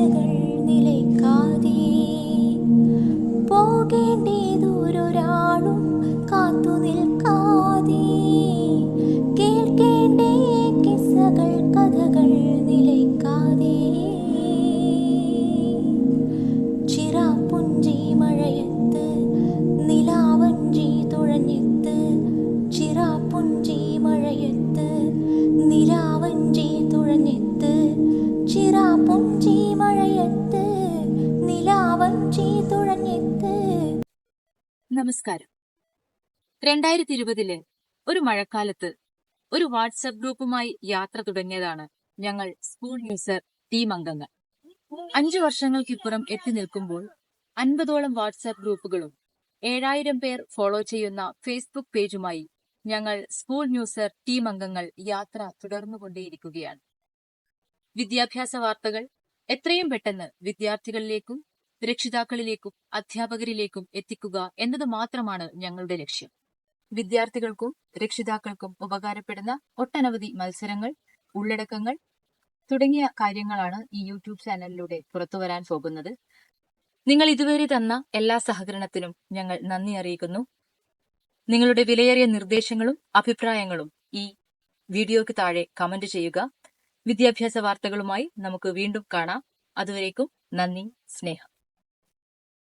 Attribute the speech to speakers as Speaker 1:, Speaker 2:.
Speaker 1: ചിന്തകൾ ചിറാപ്പുഞ്ചി മഴയത്ത് നിലാവഞ്ചി തുഴഞ്ഞെത്ത് ചിറാപ്പുഞ്ചി നമസ്കാരം. രണ്ടായിരത്തി ഇരുപതിലെ ഒരു മഴക്കാലത്ത് ഒരു വാട്സപ്പ് ഗ്രൂപ്പുമായി യാത്ര തുടങ്ങിയതാണ് ഞങ്ങൾ സ്കൂൾ ന്യൂസർ ടീം അംഗങ്ങൾ. അഞ്ചു വർഷങ്ങൾക്കിപ്പുറം എത്തി നിൽക്കുമ്പോൾ അൻപതോളം വാട്സാപ്പ് ഗ്രൂപ്പുകളും ഏഴായിരം പേർ ഫോളോ ചെയ്യുന്ന ഫേസ്ബുക്ക് പേജുമായി ഞങ്ങൾ സ്കൂൾ ന്യൂസർ ടീം അംഗങ്ങൾ യാത്ര തുടർന്നുകൊണ്ടേയിരിക്കുകയാണ്. വിദ്യാഭ്യാസ വാർത്തകൾ എത്രയും പെട്ടെന്ന് വിദ്യാർത്ഥികളിലേക്കും രക്ഷിതാക്കളിലേക്കും അധ്യാപകരിലേക്കും എത്തിക്കുക എന്നത് മാത്രമാണ് ഞങ്ങളുടെ ലക്ഷ്യം. വിദ്യാർത്ഥികൾക്കും രക്ഷിതാക്കൾക്കും ഉപകാരപ്പെടുന്ന ഒട്ടനവധി മത്സരങ്ങൾ ഉള്ളടക്കങ്ങൾ തുടങ്ങിയ കാര്യങ്ങളാണ് ഈ യൂട്യൂബ് ചാനലിലൂടെ പുറത്തു വരാൻ പോകുന്നത്. നിങ്ങൾ ഇതുവരെ തന്ന എല്ലാ സഹകരണത്തിനും ഞങ്ങൾ നന്ദി അറിയിക്കുന്നു. നിങ്ങളുടെ വിലയേറിയ നിർദ്ദേശങ്ങളും അഭിപ്രായങ്ങളും ഈ വീഡിയോയ്ക്ക് താഴെ കമന്റ് ചെയ്യുക. വിദ്യാഭ്യാസ വാർത്തകളുമായി നമുക്ക് വീണ്ടും കാണാം. അതുവരേക്കും നന്ദി സ്നേഹം.